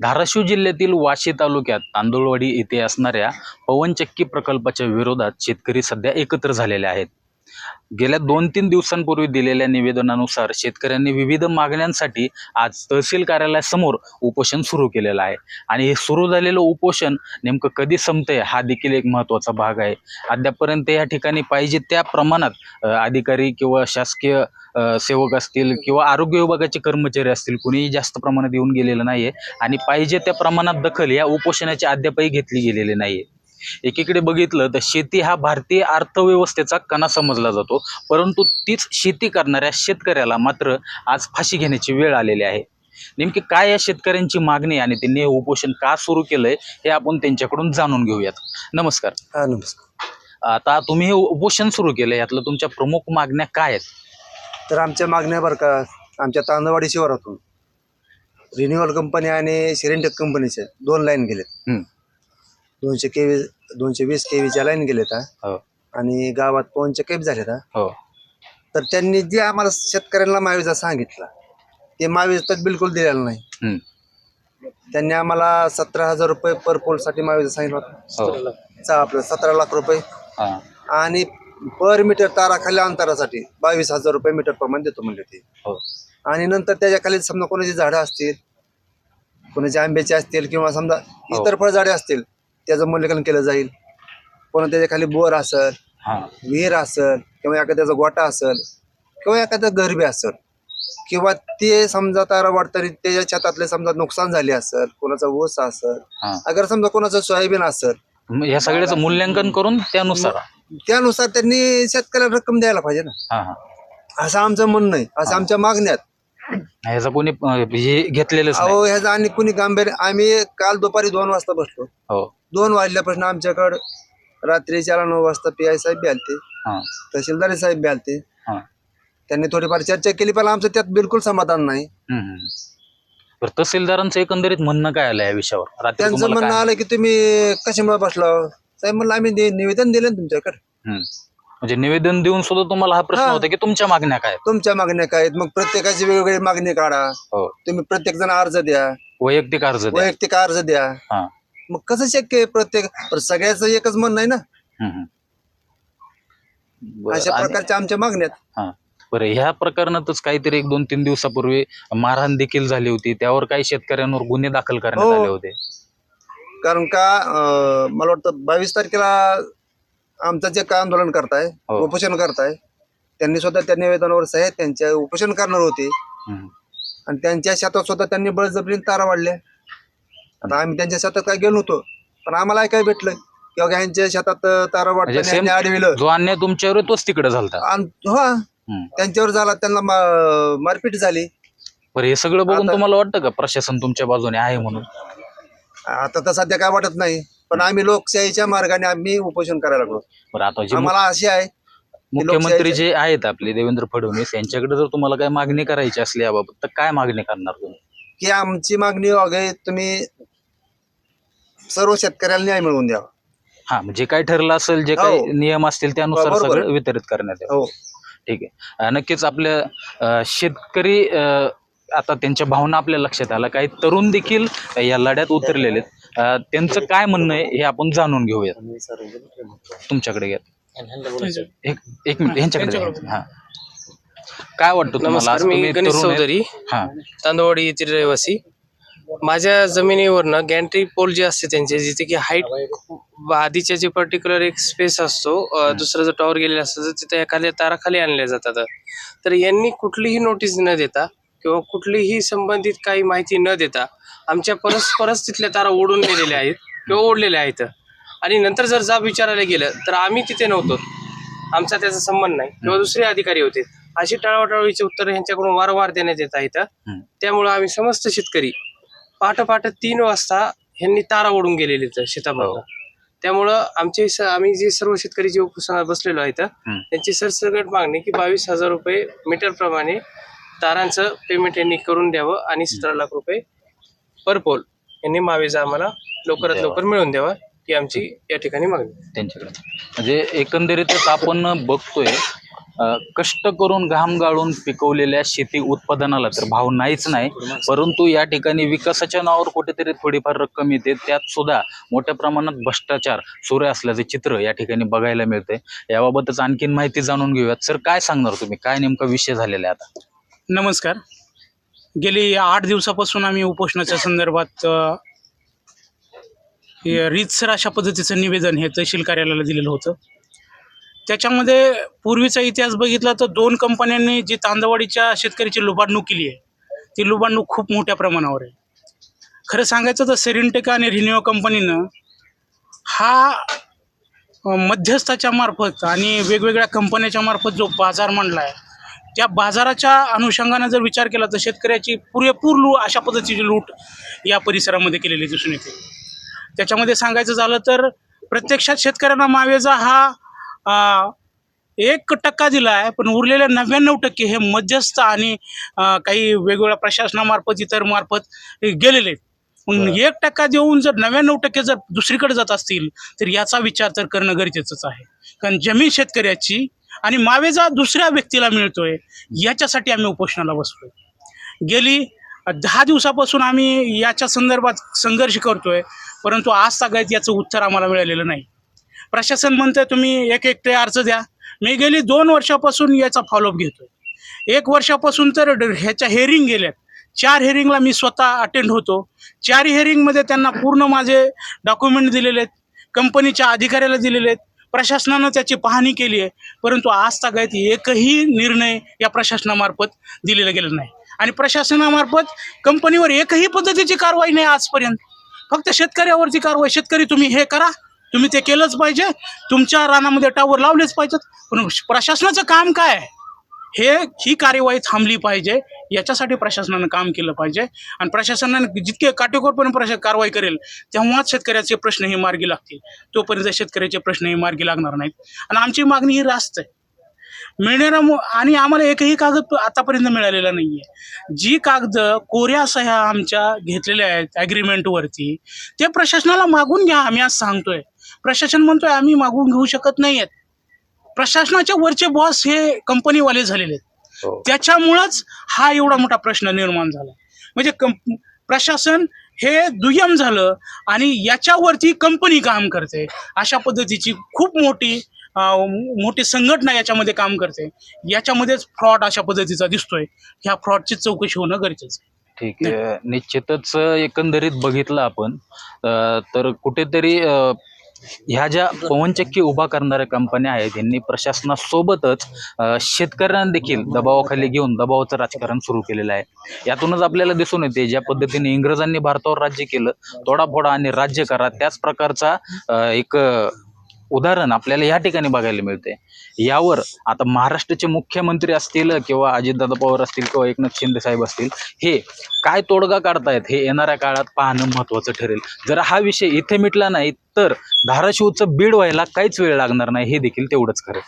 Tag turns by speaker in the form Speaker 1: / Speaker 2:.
Speaker 1: धाराशिव जिल्ह्यातील वाशी तालुक्यात तांदुळवाडी येथे असणाऱ्या पवनचक्की प्रकल्पाच्या विरोधात शेतकरी सध्या एकत्र झालेले आहेत. गेल्या दोन तीन दिवसांपूर्वी दिलेल्या निवेदनानुसार शेतकऱ्यांनी विविध मागण्यांसाठी आज तहसील कार्यालयासमोर उपोषण सुरू केलेलं आहे. आणि हे सुरू झालेलं उपोषण नेमकं कधी संपतंय हा देखील एक महत्त्वाचा भाग आहे. अद्यापपर्यंत या ठिकाणी पाहिजे त्या प्रमाणात अधिकारी किंवा शासकीय सेवक असतील किंवा आरोग्य विभागाचे कर्मचारी असतील कुणीही जास्त प्रमाणात येऊन गेलेलं नाहीये. आणि पाहिजे त्या प्रमाणात दखल या उपोषणाची अद्यापही घेतली गेलेली नाहीये. एकीकडे बघितलं तर शेती हा भारतीय अर्थव्यवस्थेचा कणा समजला जातो. परंतु तीच शेती करणाऱ्या शेतकऱ्याला मात्र आज फाशी घेण्याची वेळ आलेली आहे. नेमकी काय या शेतकऱ्यांची मागणी आणि त्यांनी हे उपोषण का सुरू केलंय हे आपण त्यांच्याकडून जाणून घेऊयात. नमस्कार.
Speaker 2: हा नमस्कार.
Speaker 1: आता तुम्ही हे उपोषण सुरू केलं यातलं तुमच्या प्रमुख मागण्या काय आहेत?
Speaker 2: तर आमच्या मागण्या बरं का आमच्या तांदवाडी शिवारातून रिन्युअल कंपनी आणि सिरेंटेक कंपनीचे दोन लाईन गेलेत. दोनशे केवी दोनशे वीस केवीच्या लाईन गेलेत हा.
Speaker 1: हो.
Speaker 2: आणि गावात पवनचे कैप झालेत हा.
Speaker 1: हो.
Speaker 2: तर त्यांनी जे आम्हाला शेतकऱ्यांना माविजा सांगितला ते माविजा तर बिलकुल दिलेला नाही.
Speaker 1: हम्म.
Speaker 2: त्यांनी आम्हाला सतरा हजार रुपये पर पोलसाठी माविजा सांगितला होता.
Speaker 1: हो.
Speaker 2: चा- आपलं सतरा लाख रुपये.
Speaker 1: हा.
Speaker 2: आणि पर मीटर ताराखाली अंतरासाठी बावीस हजार रुपये मीटर प्रमाणे देतो म्हणले ते.
Speaker 1: हो.
Speaker 2: आणि नंतर त्याच्याखाली समजा कोणाची झाडं असतील कोणाचे आंब्याचे असतील किंवा समजा इतर फळझाडे असतील त्याचं मूल्यांकन केलं जाईल. कोणा त्याच्याखाली बोर असेल विहीर असेल किंवा एखाद्याचा गोटा असेल किंवा एखादं घर बी असेल किंवा ते समजा तारा वाढताना त्याच्या छतातले समजा नुकसान झाले असेल कोणाचा ऊस असेल
Speaker 1: हा.
Speaker 2: अगर समजा कोणाचं सोयाबीन असेल
Speaker 1: ह्या सगळ्याचं मूल्यांकन करून त्यानुसार.
Speaker 2: त्यानुसार त्यांनी शेतकऱ्याला रक्कम द्यायला पाहिजे ना. असं आमचं म्हणणं आहे. असं आमच्या मागण्यात
Speaker 1: ह्याचं कोणी अं, हे घेतलेलंच नाही.
Speaker 2: अहो ह्याचं आणि कुणी गांभीर्य आम्ही काल दुपारी दोन वाजता बसलो.
Speaker 1: हो.
Speaker 2: दोन वाजल्यापासून आमच्याकडं रात्री चार नऊ वाजता पी आय साहेब बी आलते
Speaker 1: हा.
Speaker 2: तहसीलदार साहेब बी आलते
Speaker 1: हा.
Speaker 2: त्यांनी थोडीफार चर्चा केली पण आमचं त्यात बिलकुल समाधान नाही.
Speaker 1: हम्म, हम्म. बरं तहसीलदारांचं एकंदरीत म्हणणं काय आलं या विषयावर? रात्री
Speaker 2: त्यांचं
Speaker 1: तुम्हाला
Speaker 2: म्हणणं
Speaker 1: काय-
Speaker 2: आलं की तुम्ही कशामुळे बसला? साहेब म्हणलं आम्ही नि- निवेदन दिलं ना तुमच्याकडे.
Speaker 1: हम्म. म्हणजे निवेदन देऊन सुद्धा तुम्हाला हा प्रश्न
Speaker 2: हा.
Speaker 1: होता की तुमच्या मागण्या काय आहेत?
Speaker 2: तुमच्या मागण्या काय आहेत? मग प्रत्येकाची वेगवेगळी मागणी काढा.
Speaker 1: हो.
Speaker 2: तुम्ही प्रत्येक जण अर्ज द्या.
Speaker 1: वैयक्तिक अर्ज द्या.
Speaker 2: वैयक्तिक अर्ज द्या.
Speaker 1: हा.
Speaker 2: मग कसं शक्य आहे प्रत्येक पण सगळ्याचं एकच म्हणणं आहे ना?
Speaker 1: हम्म, हम्म. बरं,
Speaker 2: अशा
Speaker 1: आणि-
Speaker 2: प्रकारच्या आमच्या मागण्यात
Speaker 1: बरं ह्या प्रकरणातच काहीतरी एक दोन तीन दिवसापूर्वी मारहाण देखील झाली होती. त्यावर काही शेतकऱ्यांवर गुन्हे दाखल करण्यात
Speaker 2: हो.
Speaker 1: आले होते.
Speaker 2: कारण का अं, मला वाटतं बावीस तारखेला आमचं जे का आंदोलन करताय
Speaker 1: हो.
Speaker 2: उपोषण करताय त्यांनी सुद्धा त्या निवेदनावर सह्या त्यांच्या उपोषण करणार होते.
Speaker 1: हम्म.
Speaker 2: आणि त्यांच्या शेतात सुद्धा त्यांनी बळजबरीने तारा वाढल्या. आता आम्ही त्यांच्या शेतात काय गेलो नव्हतो पण आम्हाला काय भेटलं? किंवा ह्यांच्या शेतात अं, तारा
Speaker 1: म्हणजे
Speaker 2: वाढताना
Speaker 1: सेम
Speaker 2: ह्यांनी अडविलं
Speaker 1: जो अन्याय तुमच्यावर आहे तोच तिकडे झालता.
Speaker 2: आणि हा.
Speaker 1: हम्म.
Speaker 2: त्यांच्यावर झाला त्यांना मा- मारपीट झाली.
Speaker 1: बरं हे सगळं बघून
Speaker 2: आता-
Speaker 1: तुम्हाला वाटतं का प्रशासन तुमच्या बाजूने आहे म्हणून?
Speaker 2: आता तर सध्या काय वाटत नाही. पण आम्ही लोकशाहीच्या मार्गाने आम्ही उपोषण करायला लागलो.
Speaker 1: बरं आता जे
Speaker 2: आम्हाला अशी आहे
Speaker 1: मुख्यमंत्री जे आहेत आपले देवेंद्र फडणवीस यांच्याकडे जर तुम्हाला काय मागणी करायची असली याबाबत तर काय मागणी करणार तुम्ही?
Speaker 2: की आमची मागणी वगैरे तुम्ही सर्व शेतकऱ्याला न्याय मिळवून द्यावा
Speaker 1: हा म्हणजे काय ठरलं असेल जे
Speaker 2: हो.
Speaker 1: काही नियम असतील त्यानुसार
Speaker 2: बरोबर.
Speaker 1: सगळं. वितरित करण्यात यावं
Speaker 2: हो.
Speaker 1: ठीक आहे. अं, नक्कीच आपल्या अं, शेतकरी अं, आता त्यांच्या भावना आपल्या लक्षात आल्या. काही तरुण देखील या लढ्यात उतरलेले आहेत. त्यांचं काय म्हणणं आहे हे आपण जाणून घेऊयात. तुमच्याकडे घ्या. एक एक मिनिट यांच्याकडे घ्या. हा. काय वाटतं तुम्हाला?
Speaker 3: नमस्कार मी गणेश. चौधरी
Speaker 1: हा.
Speaker 3: तांदवाडी येथील रहिवासी. माझ्या जमिनीवरनं गॅन्ट्री पोल जे असते त्यांचे जिथे की हाईट आधीच्या जे पर्टिक्युलर एक स्पेस असतो दुसरं जो टॉवर गेलेला असतो तर तिथे एखाद्या ताराखाली आणल्या जातात. तर यांनी कुठलीही नोटीस न देता किंवा कुठलीही संबंधित काही माहिती न देता आमच्या परस्परच तिथल्या तारा ओढून नेलेल्या आहेत किंवा ओढलेल्या आहेत. आणि नंतर जर जाब विचारायला गेलं तर आम्ही तिथे नव्हतो. आमचा त्याचा संबंध नाही. किंवा दुसरे अधिकारी होते. अशी टाळाटाळीची उत्तरं यांच्याकडून वारंवार देण्यात येत आहेत. त्यामुळं आम्ही समस्त शेतकरी पहाटे तीन वाजता ह्यांनी तारा ओढून गेलेले शेतामध्ये
Speaker 1: हो.
Speaker 3: त्यामुळं आमचे स- आम्ही जे सर्व शेतकरी जे उपोषणात बसलेलो आहेत. त्यांची सरसकट मागणी की बावीस हजार रुपये मीटर प्रमाणे तारांचं पेमेंट यांनी करून द्यावं आणि सतरा लाख रुपये पर पोल यांनी मावेजा आम्हाला लवकरात. लवकर मिळवून द्यावा ही आमची या ठिकाणी मागणी.
Speaker 1: त्यांच्याकडे. म्हणजे एकंदरीतच आपण बघतोय अ, कष्ट करून घाम गाळून पिकवलेल्या शेती उत्पादनाला तर भाव नाहीच नाही परंतु या ठिकाणी विकासाच्या नावावर कुठेतरी थोडीफार रक्कम येते. त्यात सुद्धा मोठ्या प्रमाणात भ्रष्टाचार सुरू असल्याचे चित्र या ठिकाणी बघायला मिळते याबाबतच आणखीन माहिती जाणून घेऊयात. सर काय सांगणार तुम्ही? काय नेमका विषय झालेला आहे आता?
Speaker 4: नमस्कार. गेली आठ दिवसापासून आम्ही उपोषणाच्या संदर्भात हे रीतसर अशा पद्धतीचं निवेदन हे तहसील कार्यालयाला दिलेलं होतं. त्याच्यामध्ये पूर्वीचा इतिहास बघितला तर दोन कंपन्यांनी जी तांदवाडीच्या शेतकऱ्याची लुबाडणूक केली आहे ती लुबाडणूक खूप मोठ्या प्रमाणावर आहे. खरं सांगायचं तर सेरिंटेका आणि रिन्यू कंपनीनं हा मध्यस्थाच्या मार्फत आणि वेगवेगळ्या कंपन्याच्या मार्फत जो बाजार मांडला आहे त्या बाजाराच्या अनुषंगानं जर विचार केला तर शेतकऱ्याची पुरेपूर लू अशा पद्धतीची लूट या परिसरामध्ये केलेली दिसून येते. त्याच्यामध्ये सांगायचं झालं तर प्रत्यक्षात शेतकऱ्यांना मावेजा हा एक टक्का दिला आहे पण उरलेले नव्याण्णव टक्के हे मध्यस्थ आणि काही वेगवेगळ्या प्रशासनामार्फत इतर मार्फत गेलेले आहेत. मग एक टक्का देऊन जर नव्याण्णव टक्के जर दुसरीकडे जात असतील तर याचा विचार तर करणं गरजेचंच आहे. कारण जमीन शेतकऱ्याची आणि मावेजा दुसऱ्या व्यक्तीला मिळतोय याच्यासाठी आम्ही उपोषणाला बसलोय. गेली दहा दिवसापासून आम्ही याच्या संदर्भात संघर्ष करतोय परंतु आज तागायत याचं उत्तर आम्हाला मिळालेलं नाही. प्रशासन म्हणतंय तुम्ही एक एकटे अर्ज द्या. मी गेली दोन वर्षापासून याचा फॉलोअप घेतोय. एक वर्षापासून तर ह्याच्या हेअरिंग गेल्यात. चार हेअरिंगला मी स्वतः अटेंड होतो. चार हेअरिंगमध्ये त्यांना पूर्ण माझे डॉक्युमेंट दिलेले आहेत. कंपनीच्या अधिकाऱ्याला दिलेले आहेत. प्रशासनानं त्याची पाहणी केली आहे. परंतु आज तागायत एकही निर्णय या प्रशासनामार्फत दिलेला गेला नाही. आणि प्रशासनामार्फत कंपनीवर एकही पद्धतीची कारवाई नाही आजपर्यंत. फक्त शेतकऱ्यावरची कारवाई. शेतकरी तुम्ही हे करा. तुम्ही ते केलंच पाहिजे. तुमच्या रानामध्ये टावर लावलेच पाहिजेत. पण प्रशासनाचं काम काय आहे? हे ही कार्यवाही थांबली पाहिजे. याच्यासाठी प्रशासनानं काम केलं पाहिजे. आणि प्रशासनाने जितके काटेकोरपणे प्रशा कारवाई करेल तेव्हाच शेतकऱ्याचे प्रश्न हे मार्गी लागतील. तोपर्यंत शेतकऱ्याचे प्रश्न हे मार्गी लागणार नाहीत. आणि आमची मागणी ही रास्त आहे. मिळणारा आणि आम्हाला एकही कागद आतापर्यंत मिळालेला नाही आहे जी कागद कोऱ्या सह्या आमच्या घेतलेल्या आहेत ॲग्रीमेंटवरती ते प्रशासनाला मागून घ्या आम्ही आज सांगतोय. प्रशासन म्हणतोय आम्ही मागून घेऊ शकत नाही आहेत प्रशासनाच्या वरचे बॉस हे कंपनीवाले झालेले आहेत. त्याच्यामुळंच हा एवढा मोठा प्रश्न निर्माण झाला. म्हणजे प्रशासन हे दुय्यम झालं आणि याच्यावरती कंपनी काम करते. अशा पद्धतीची खूप मोठी मोठी संघटना याच्यामध्ये काम करते. याच्यामध्येच फ्रॉड अशा पद्धतीचा दिसतोय. ह्या फ्रॉडची चौकशी होणं गरजेचं
Speaker 1: ठीक आहे. निश्चितच एकंदरीत बघितलं आपण. तर कुठेतरी ह्या ज्या पवनचक्की उभा करणाऱ्या कंपन्या आहेत यांनी प्रशासनासोबतच शेतकऱ्यांना देखील दबावाखाली घेऊन दबावाचं राजकारण सुरू केलेलं आहे. यातूनच आपल्याला दिसून येते ज्या पद्धतीने इंग्रजांनी भारतावर राज्य केलं तोडाफोडा आणि राज्य करा त्याच प्रकारचा एक उदाहरण आपल्याला या ठिकाणी बघायला मिळते. यावर आता महाराष्ट्राचे मुख्यमंत्री असतील किंवा अजितदादा पवार असतील किंवा एकनाथ शिंदे साहेब असतील हे काय तोडगा काढतायत हे येणाऱ्या काळात पाहणं महत्त्वाचं ठरेल. जर हा विषय इथे मिटला नाही तर धाराशिवचं बीड व्हायला काहीच वेळ लागणार नाही हे देखील तेवढंच खरं